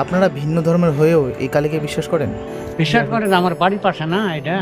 আপনারা ভিন্ন ধর্মের হয়েও এই কালীকে বিশ্বাস করেন? বিশ্বাস করেন আমার বাড়ির পাশে না এটা?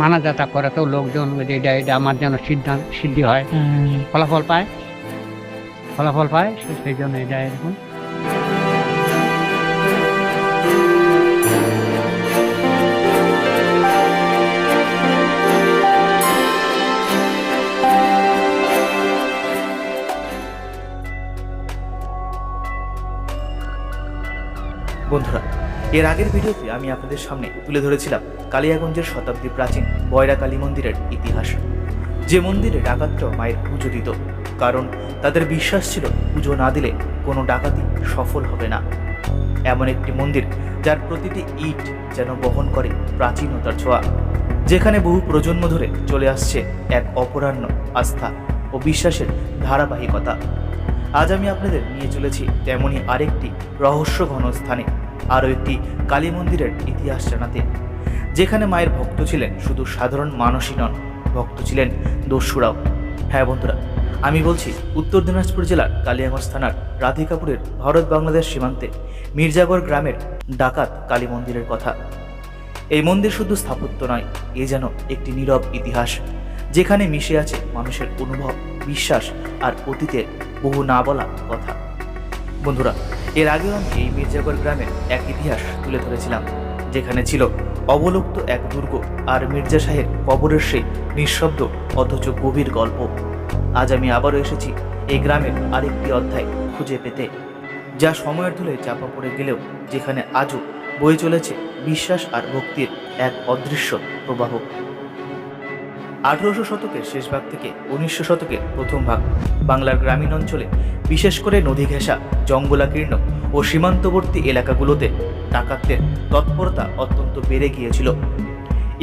মানা যাতা করে তো লোকজন যে এটা এটা আমার যেন সিদ্ধান্ত সিদ্ধি হয়। ফলাফল পায়? ফলাফল পায় সেই জন্য এটা এরকম। এর আগের ভিডিওতে আমি আপনাদের সামনে তুলে ধরেছিলাম কালিয়াগঞ্জের শতাব্দী প্রাচীন বয়রা কালী মন্দিরের ইতিহাস। যে মন্দিরে ডাকাতরাও মায়ের পুজো দিত, কারণ তাদের বিশ্বাস ছিল পুজো না দিলে কোনো ডাকাতি সফল হবে না। এমন একটি মন্দির যার প্রতিটি ইট যেন বহন করে প্রাচীনতার ছোঁয়া, যেখানে বহু প্রজন্ম ধরে চলে আসছে এক অপরাহ্ন আস্থা ও বিশ্বাসের ধারাবাহিকতা। আজ আমি আপনাদের নিয়ে চলেছি তেমনই আরেকটি রহস্য ঘন স্থানে। আরও একটি কালী মন্দিরের ইতিহাস জানাতে যেখানে মায়ের ভক্ত ছিলেন শুধু সাধারণ মানুষই নন, ভক্ত ছিলেন দস্যুরাও। হ্যাঁ বন্ধুরা, আমি বলছি, উত্তর দিনাজপুর জেলার কালিয়াগঞ্জ থানার রাধিকাপুরের ভারত বাংলাদেশ সীমান্তে মির্জাগড় গ্রামের ডাকাত কালী মন্দিরের কথা। এই মন্দির শুধু স্থাপত্য নয়, এ যেন একটি নীরব ইতিহাস, যেখানে মিশে আছে মানুষের অনুভব, বিশ্বাস আর অতীতের বহু না বলা কথা। বন্ধুরা, এর আগেও আমি এই মির্জাগড় গ্রামের এক ইতিহাস তুলে ধরেছিলাম, যেখানে ছিল অবলুপ্ত এক দুর্গ আর মির্জা শাহের কবরের সেই নিঃশব্দ অথচ গভীর গল্প। আজ আমি আবারও এসেছি এই গ্রামের আরেকটি অধ্যায় খুঁজে পেতে, যা সময়ের ধুলে চাপা পড়ে গেলেও যেখানে আজও বয়ে চলেছে বিশ্বাস আর ভক্তির এক অদৃশ্য প্রবাহ। আঠারোশো শতকের শেষ ভাগ থেকে উনিশশো শতকের প্রথম ভাগ বাংলার গ্রামীণ অঞ্চলে বিশেষ করে নদী ঘেঁষা জঙ্গলাকীর্ণ ও সীমান্তবর্তী এলাকাগুলোতে ডাকাতদের তৎপরতা অত্যন্ত বেড়ে গিয়েছিল।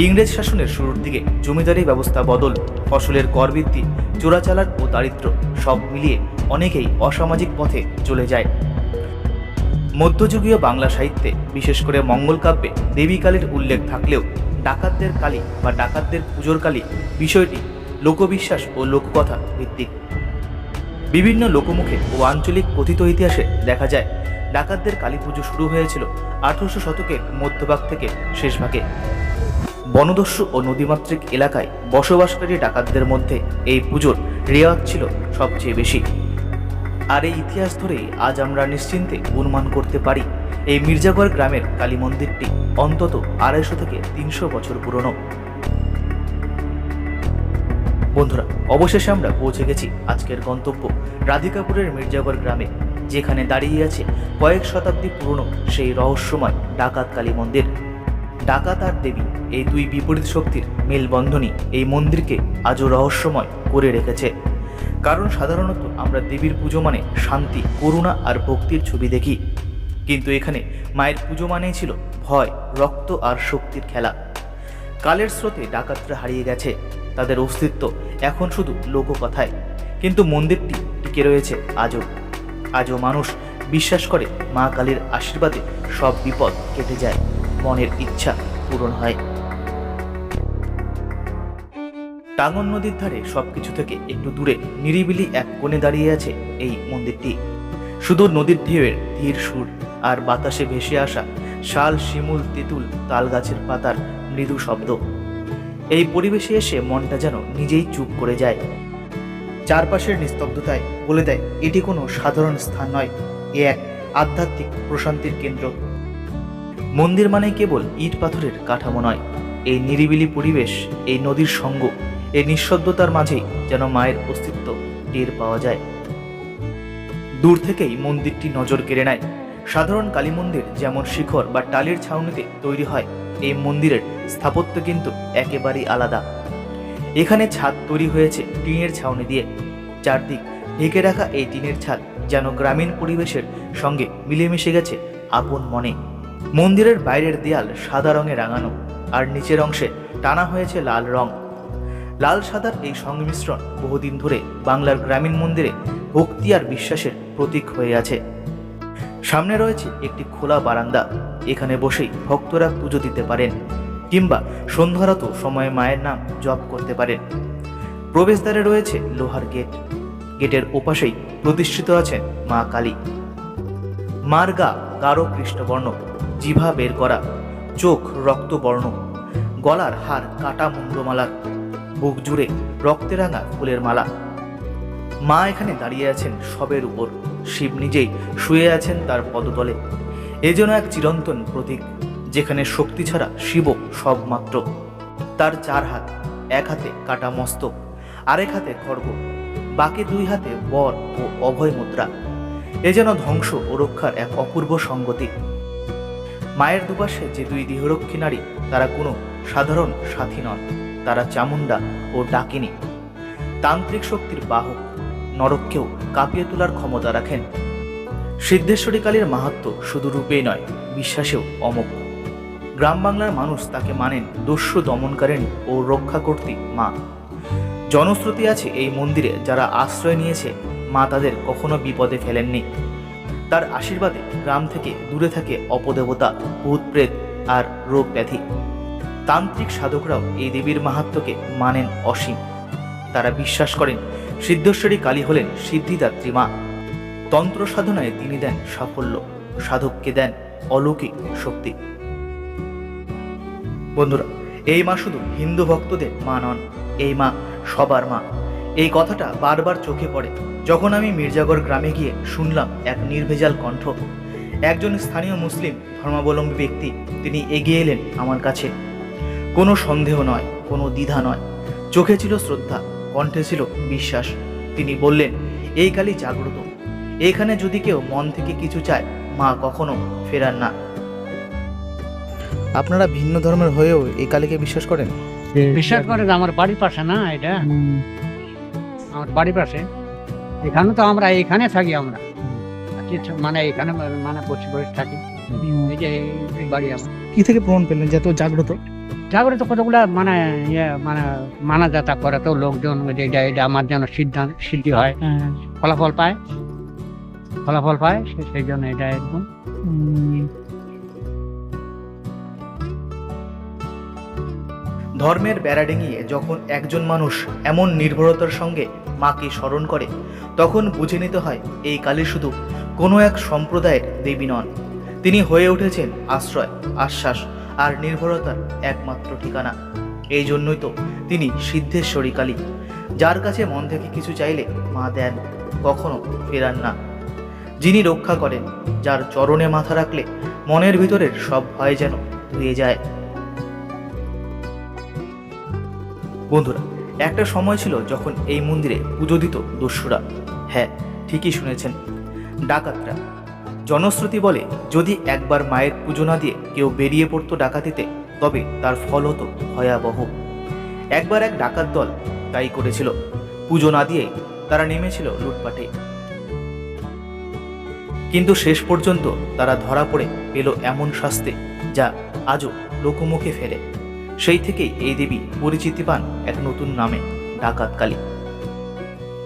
ইংরেজ শাসনের শুরুর দিকে জমিদারি ব্যবস্থা বদল, ফসলের কর বৃদ্ধি, চোরাচালান ও দারিদ্র্য সব মিলিয়ে অনেকেই অসামাজিক পথে চলে যায়। মধ্যযুগীয় বাংলা সাহিত্যে বিশেষ করে মঙ্গল কাব্যে দেবী কালীর উল্লেখ থাকলেও ডাকাতদের কালী বা ডাকাতদের পুজোর কালী বিষয়টি লোকবিশ্বাস ও লোককথা ভিত্তিক। বিভিন্ন লোকমুখে ও আঞ্চলিক কথিত ইতিহাসে দেখা যায়, ডাকাতদের কালী পুজো শুরু হয়েছিল আঠারোশো শতকের মধ্যভাগ থেকে শেষ ভাগে। বনদস্যু ও নদীমাতৃক এলাকায় বসবাসকারী ডাকাতদের মধ্যে এই পুজোর রেওয়াজ ছিল সবচেয়ে বেশি। আর এই ইতিহাস ধরেই আজ আমরা নিশ্চিন্তে অনুমান করতে পারি এই মির্জাগড় গ্রামের কালী মন্দিরটি অন্তত আড়াইশো থেকে তিনশো বছর পুরনো। বন্ধুরা, অবশেষে আমরা পৌঁছে গেছি আজকের গন্তব্য রাধিকাপুরের মির্জাগড় গ্রামে, যেখানে দাঁড়িয়ে আছে কয়েক শতাব্দী পুরনো সেই রহস্যময় ডাকাত কালী মন্দির। ডাকাত আর দেবী এই দুই বিপরীত শক্তির মেলবন্ধনই এই মন্দিরকে আজও রহস্যময় করে রেখেছে। কারণ সাধারণত আমরা দেবীর পুজো মানে শান্তি, করুণা আর ভক্তির ছবি দেখি। কিন্তু এখানে মায়ের পুজো মানেই ছিল ভয়, রক্ত আর শক্তির খেলা। কালের স্রোতে ডাকাতরা হারিয়ে গেছে, তাদের অস্তিত্ব এখন শুধু লোককথায়। কিন্তু মন্দিরটি টিকে রয়েছে আজও। আজও মানুষ বিশ্বাস করে মা কালীর আশীর্বাদে সব বিপদ কেটে যায়, মনের ইচ্ছা পূরণ হয়। টাঙ্গন নদীর ধারে সবকিছু থেকে একটু দূরে নিরিবিলি এক কোণে দাঁড়িয়ে আছে এই মন্দিরটি। শুধু নদীর ঢেউয়ের ধীর সুর আর বাতাসে ভেসে আসা শাল, শিমুল, তেঁতুল তাল গাছের পাতার মৃদু শব্দ। এই পরিবেশে এসে মনটা যেন নিজেই চুপ করে যায়। চারপাশের নিস্তব্ধতায় বলে দেয়, এটি কোনো সাধারণ স্থান নয়, এ এক আধ্যাত্মিক প্রশান্তির কেন্দ্র। মন্দির মানে কেবল ইট পাথরের কাঠামো নয়। এই নিরিবিলি পরিবেশ, এই নদীর সঙ্গ, এই নিঃশব্দতার মাঝেই যেন মায়ের অস্তিত্ব টের পাওয়া যায়। দূর থেকেই মন্দিরটি নজর কেড়ে নেয়। সাধারণ কালী মন্দির যেমন শিখর বা টালির ছাউনিতে তৈরি হয়, এই মন্দিরের স্থাপত্য কিন্তু একেবারেই আলাদা। এখানে ছাদ তৈরি হয়েছে টিনের ছাউনি দিয়ে। চারদিক ঢেকে রাখা এই টিনের ছাদ যেন গ্রামীণ পরিবেশের সঙ্গে মিলেমিশে গেছে আপন মনে। মন্দিরের বাইরের দেয়াল সাদা রঙে রাঙানো আর নিচের অংশে টানা হয়েছে লাল রং। লাল সাদার এই সংমিশ্রণ বহুদিন ধরে বাংলার গ্রামীণ মন্দিরে ভক্তি আর বিশ্বাসের প্রতীক হয়ে আছে। সামনে রয়েছে একটি খোলা বারান্দা। এখানে বসেই ভক্তরা পুজো দিতে পারেন কিংবা সন্ধ্যারত সময়ে মায়ের নাম জপ করতে পারেন। প্রবেশদ্বারে রয়েছে লোহার গেট। গেটের ওপাশেই প্রতিষ্ঠিত আছেন মা কালী। মার গা গাঢ় কৃষ্ণবর্ণ, জিভা বের করা, চোখ রক্তবর্ণ, গলার হার কাটা মুন্ডমালার, বুক জুড়ে রক্তে রাঙা ফুলের মালা। মা এখানে দাঁড়িয়ে আছেন সবের উপর। শিব নিজেই শুয়ে আছেন তার পদতলে। এ যেন এক চিরন্তন প্রতীক, যেখানে শক্তি ছাড়া শিব সব মাত্র তার চার হাত, এক হাতে কাটা মস্তক আরেক হাতে খড়গ বাকি দুই হাতে বর ও অভয় মুদ্রা। এ যেন ধ্বংস ও রক্ষার এক অপূর্ব সঙ্গতি। মায়ের দুপাশে যে দুই দেহরক্ষী নারী, তারা কোনো সাধারণ সাথী নন, তারা চামুন্ডা ও ডাকিনী। তান্ত্রিক শক্তির বাহক নরককেও কাঁপিয়ে তোলার ক্ষমতা রাখেন। সিদ্ধেশ্বরী কালীর মাহাত্ম শুধু রূপেই নয়, বিশ্বাসেও অমোঘ। গ্রাম বাংলার মানুষ তাকে মানেন দস্যু দমনকারিণী ও রক্ষাকর্ত্রী মা। জনশ্রুতি আছে এই মন্দিরে যারা আশ্রয় নিয়েছে, মা তাদের কখনো বিপদে ফেলেননি। তার আশীর্বাদে গ্রাম থেকে দূরে থাকে অপদেবতা ভূত প্রেত আর রোগ ব্যাধি তান্ত্রিক সাধকরাও এই দেবীর মাহাত্ম্যকে মানেন অসীম। তারা বিশ্বাস করেন সিদ্ধেশ্বরী কালী হলেন সিদ্ধিদাত্রী মা। তন্ত্র সাধনায় তিনি দেন সাফল্য, সাধককে দেন অলৌকিক শক্তি। বন্ধুরা, এই মা শুধু হিন্দু ভক্তদের মা নন, এই মা সবার মা। এই কথাটা বারবার চোখে পড়ে। যখন আমি মির্জাগড় গ্রামে গিয়ে শুনলাম এক নির্ভেজাল কণ্ঠ, একজন স্থানীয় মুসলিম ধর্মাবলম্বী ব্যক্তি, তিনি এগিয়ে এলেন আমার কাছে। কোনো সন্দেহ নয়, কোনো দ্বিধা নয়। চোখে ছিল শ্রদ্ধা কণ্ঠে ছিল বিশ্বাস। তিনি বললেন এই কালী জাগ্রত। এখানে যদি কেউ মন থেকে কিছু চায় মা কখনো ফেরার না। আপনারা ভিন্ন ধর্মের হয়েও এই কালীকে বিশ্বাস করেন? বিশ্বাস করেন আমার বাড়ির পাশে না এটা? আমার বাড়ির পাশে? এখানে তো আমরা এখানে থাকি আমরা। আচ্ছা, মানে এখানে মানে বসে থাকি। এই যে বাড়ি আমার। কি থেকে প্রমাণ পেলেন যে এত জাগ্রত? তারপরে তো কতগুলা মানে ইয়ে মানে মানা যাতা করে তো লোকজন এটা এটা আমার যেন সিদ্ধান্ত সিদ্ধি হয়। ফলাফল পায়। ফলাফল পায় সেই জন্য এটা একদম। ধর্মের বেড়া ডেঙিয়ে যখন একজন মানুষ এমন নির্ভরতার সঙ্গে মাকে স্মরণ করে তখন বুঝে নিতে হয় এই কালী শুধু কোনো এক সম্প্রদায়ের দেবী নন। তিনি হয়ে উঠেছেন আশ্রয় আশ্বাস আর নির্ভরতার একমাত্র ঠিকানা। এই জন্যই তো তিনি সিদ্ধেশ্বরী কালী। যার কাছে মন থেকে কিছু চাইলে মা দেন, কখনো ফেরান না। যিনি রক্ষা করেন, যার চরণে মাথা রাখলে মনের ভিতরের সব ভয় যেন ধুয়ে যায়। বন্ধুরা, একটা সময় ছিল যখন এই মন্দিরে পুজো দিত দস্যুরা। হ্যাঁ ঠিকই শুনেছেন। ডাকাতরা জনশ্রুতি বলে, যদি একবার মায়ের পুজো না দিয়ে কেউ বেরিয়ে পড়তো ডাকাতিতে, তবে তার ফল হতো ভয়াবহ। একবার এক ডাকাত দল তাই করেছিল। পুজো না দিয়ে তারা নেমেছিল লুটপাটে। কিন্তু শেষ পর্যন্ত তারা ধরা পড়ে পেল এমন শাস্তি, যা আজও লোকমুখে ফেরে সেই থেকেই এই দেবী পরিচিতি পান এক নতুন নামে, ডাকাত কালী।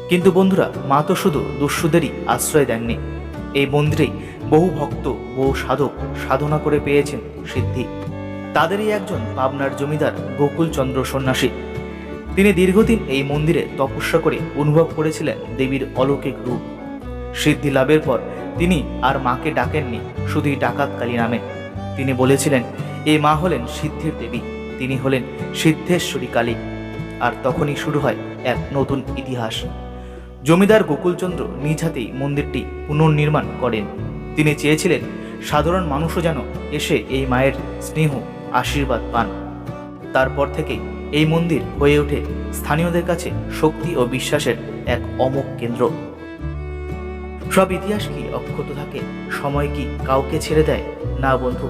কিন্তু বন্ধুরা, মা তো শুধু দস্যুদেরই আশ্রয় দেননি। এই মন্দিরেই বহু ভক্ত, বহু সাধক সাধনা করে পেয়েছেন সিদ্ধি। তাদেরই একজন পাবনার জমিদার গোকুলচন্দ্র সন্ন্যাসী। তিনি দীর্ঘদিন এই মন্দিরে তপস্যা করে অনুভব করেছিলেন দেবীর অলৌকিক রূপ। সিদ্ধি লাভের পর তিনি আর মাকে ডাকেননি শুধুই ডাকাত কালী নামে। তিনি বলেছিলেন এই মা হলেন সিদ্ধির দেবী, তিনি হলেন সিদ্ধেশ্বরী কালী। আর তখনই শুরু হয় এক নতুন ইতিহাস। জমিদার গোকুলচন্দ্র নিজ হাতেই মন্দিরটি পুনর্নির্মাণ করেন। তিনি চেয়েছিলেন সাধারণ মানুষও যেন এসে এই মায়ের স্নেহ, আশীর্বাদ পান। তারপর থেকেই এই মন্দির হয়ে ওঠে স্থানীয়দের কাছে শক্তি ও বিশ্বাসের এক অমোঘ কেন্দ্র। সব ইতিহাস কি অক্ষত থাকে? সময় কি কাউকে ছেড়ে দেয়? না বন্ধু,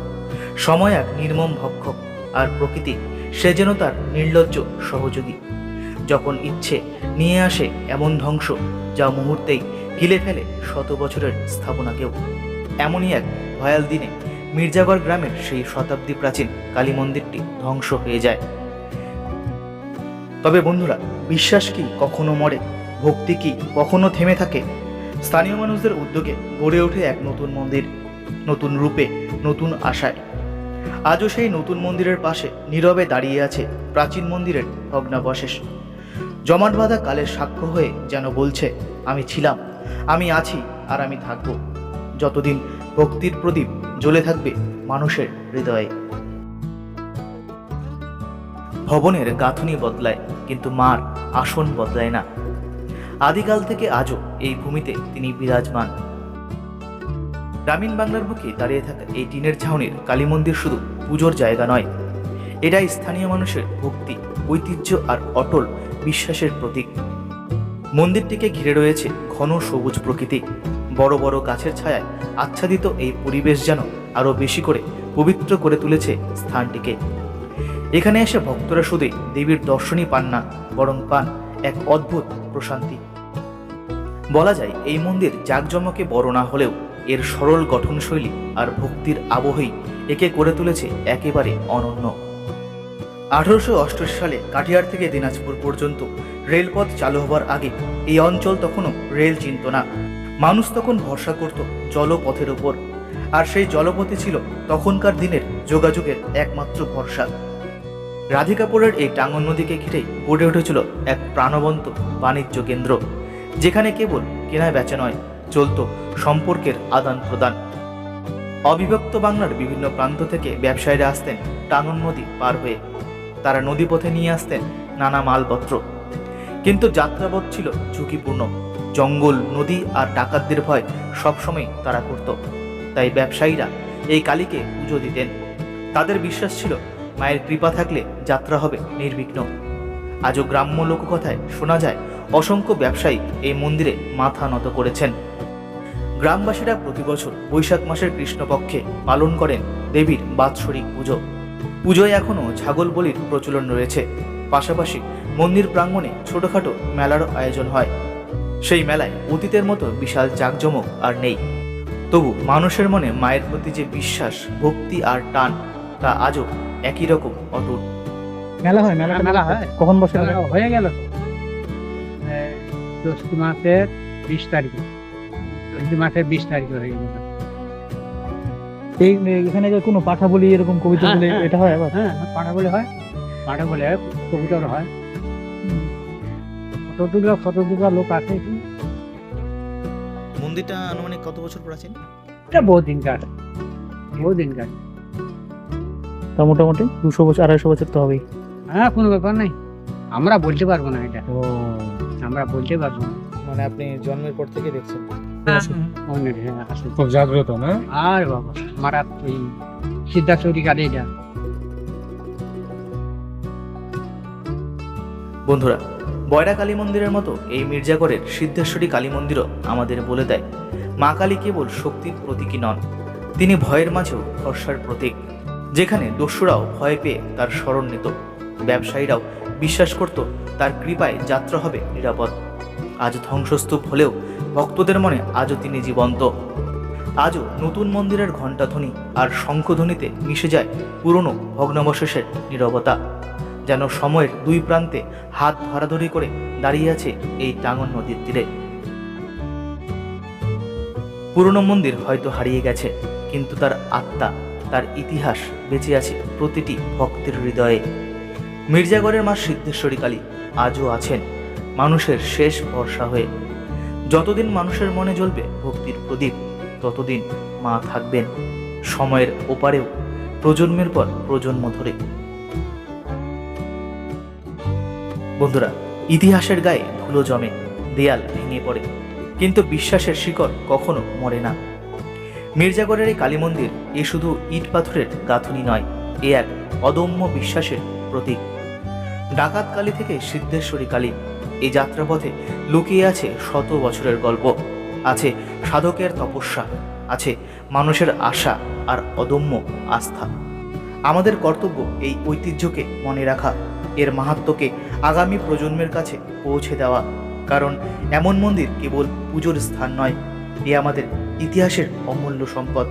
সময় এক নির্মম ভক্ষক, আর প্রকৃতি সে যেন তার নির্লজ্জ সহযোগী। যখন ইচ্ছে নিয়ে আসে এমন ধ্বংস, যা মুহূর্তেই গিলে ফেলে শত বছরের স্থাপনাকেও। এমনই এক ভয়াল দিনে মির্জাগড় গ্রামের সেই শতাব্দী প্রাচীন কালী মন্দিরটি ধ্বংস হয়ে যায়। তবে বন্ধুরা, বিশ্বাস কি কখনো মরে? ভক্তি কি কখনো থেমে থাকে? স্থানীয় মানুষদের উদ্যোগে গড়ে ওঠে এক নতুন মন্দির, নতুন রূপে, নতুন আশায়। আজও সেই নতুন মন্দিরের পাশে নীরবে দাঁড়িয়ে আছে প্রাচীন মন্দিরের ভগ্নাবশেষ। জমাট বাঁধা কালের সাক্ষ্য হয়ে যেন বলছে, আমি ছিলাম, আমি আছি আর আমি থাকব। যতদিন ভক্তির প্রদীপ জ্বলে থাকবে মানুষের হৃদয়ে। ভবনের গাঁথনি বদলায়, কিন্তু মার আসন বদলায় না। আদিকাল থেকে আজও এই ভূমিতে তিনি বিরাজমান। গ্রামীণ বাংলার বুকে দাঁড়িয়ে থাকা এই টিনের ছাউনির কালী মন্দির শুধু পুজোর জায়গা নয় এটা স্থানীয় মানুষের ভক্তি, ঐতিহ্য আর অটল বিশ্বাসের প্রতীক। মন্দিরটিকে ঘিরে রয়েছে ঘন সবুজ প্রকৃতি। বড় বড় গাছের ছায়ায় আচ্ছাদিত এই পরিবেশ যেন আরও বেশি করে পবিত্র করে তুলেছে স্থানটিকে। এখানে এসে ভক্তরা শুধু দেবীর দর্শনই পান না, বরং পান এক অদ্ভুত প্রশান্তি। বলা যায়, এই মন্দির জাঁকজমকে বড় না হলেও এর সরল গঠনশৈলী আর ভক্তির আবহেই একে করে তুলেছে একেবারে অনন্য। আঠারোশো অষ্টআশি সালে কাটিয়ার থেকে দিনাজপুর পর্যন্ত রেলপথ চালু হবার আগে এই অঞ্চল তখনও রেল চিনত না। মানুষ তখন ভরসা করত জলপথের উপর। আর সেই জলপথে ছিল তখনকার দিনের যোগাযোগের একমাত্র ভরসা। রাধিকাপুরের এই টাঙ্গন নদীকে ঘিরেই গড়ে উঠেছিল এক প্রাণবন্ত বাণিজ্য কেন্দ্র, যেখানে কেবল কেনা বেচা নয়, চলত সম্পর্কের আদান প্রদান। অবিভক্ত বাংলার বিভিন্ন প্রান্ত থেকে ব্যবসায়ীরা আসতেন টাঙ্গন নদী পার হয়ে। তারা নদীপথে নিয়ে আসতেন নানা মালপত্র। কিন্তু যাত্রাপথ ছিল ঝুঁকিপূর্ণ। জঙ্গল, নদী আর ডাকাতদের ভয় সবসময় তারা করত। তাই ব্যবসায়ীরা এই কালীকে পুজো দিতেন। তাদের বিশ্বাস ছিল মায়ের কৃপা থাকলে যাত্রা হবে নির্বিঘ্ন। আজও গ্রাম্য লোককথায় শোনা যায়, অসংখ্য ব্যবসায়ী এই মন্দিরে মাথা নত করেছেন। গ্রামবাসীরা প্রতি বছর বৈশাখ মাসের কৃষ্ণপক্ষে পালন করেন দেবীর বাৎসরিক পুজো। পুজোয় এখনও ছাগল বলির প্রচলন রয়েছে। পাশাপাশি মন্দির প্রাঙ্গণে ছোটখাটো মেলারও আয়োজন হয়। সেই মেলায় অতীতের মতো বিশাল জাঁকজমক আর নেই। তবু মানুষের মনে মায়ের প্রতি যে বিশ্বাস ভক্তি আর টান তা আজও একই রকম অটুট। মেলা হয় মেলা হ্যাঁ, মেলা হয়। কখন বসে হয়ে? গেল জ্যৈষ্ঠ মাসের বিশ তারিখে। জ্যৈষ্ঠ মাসের বিশ তারিখে হয়ে গেল। এই এখানে যে কোনো পাঠা বলি এরকম কবিতা হ্যাঁ, বলে হ্যাঁ। এটা হয় আবার? হ্যাঁ পাঠা বলে হয়। পাঠা বলে হয় কবুতর হয়। কতটুকু কতটুকু লোক আছে মন্দিরটা আনুমানিক কত বছর প্রাচীন? এটা বহু দিনকার বহু দিনকার তা মোটামুটি দুশো বছর আড়াইশো বছর তো হবেই। হ্যাঁ কোনো ব্যাপার নাই। আমরা বলতে পারব না এটা। আমরা বলতে পারব না। মানে আপনি জন্মের পর থেকে দেখছেন। হ্যাঁ খুব জাগ্রত না? আর বাবা মারা ওই সিদ্ধার্থী কালে এটা? বন্ধুরা বয়রা কালী মন্দিরের মতো এই মির্জাগড়ের সিদ্ধেশ্বরী কালী মন্দিরও আমাদের বলে দেয়, মা কালী কেবল শক্তির প্রতীকই নন, তিনি ভয়ের মাঝেও ভরসার প্রতীক, যেখানে দস্যুরাও ভয় পেয়ে তার স্মরণ নিত, ব্যবসায়ীরাও বিশ্বাস করত তার কৃপায় যাত্রা হবে নিরাপদ, আজ ধ্বংসস্তূপ হলেও ভক্তদের মনে আজও তিনি জীবন্ত, আজও নতুন মন্দিরের ঘণ্টাধ্বনি আর শঙ্খধ্বনিতে মিশে যায় পুরনো ভগ্নাবশেষের নীরবতা যেন সময়ের দুই প্রান্তে হাত ধরাধরি করে দাঁড়িয়ে আছে এই টাঙ্গন নদীর তীরে। পুরনো মন্দির হয়তো হারিয়ে গেছে, কিন্তু তার আত্মা, তার ইতিহাস বেঁচে আছে প্রতিটি ভক্তের হৃদয়ে। মির্জাগড়ের মা সিদ্ধেশ্বরী কালী আজও আছেন মানুষের শেষ ভরসা হয়ে। যতদিন মানুষের মনে জ্বলবে ভক্তির প্রদীপ, ততদিন মা থাকবেন। সময়ের ওপারেও প্রজন্মের পর প্রজন্ম ধরে। বন্ধুরা, ইতিহাসের গায়ে ধুলো জমে, দেয়াল ভেঙে পড়ে। কিন্তু বিশ্বাসের শিকড় কখনো মরে না। মির্জাগড়ের এই কালী মন্দির এ শুধু ইট পাথরের গাঁথুনি নয়, এ এক অদম্য বিশ্বাসের প্রতীক। ডাকাত কালী থেকে সিদ্ধেশ্বরী কালী এই যাত্রাপথে লুকিয়ে আছে শত বছরের গল্প। আছে সাধকের তপস্যা, আছে মানুষের আশা আর অদম্য আস্থা। আমাদের কর্তব্য এই ঐতিহ্যকে মনে রাখা, এর মাহাত্ম্যকে আগামী প্রজন্মের কাছে পৌঁছে দেওয়া। কারণ এমন মন্দির কেবল পুজোর স্থান নয়, এ আমাদের ইতিহাসের অমূল্য সম্পদ।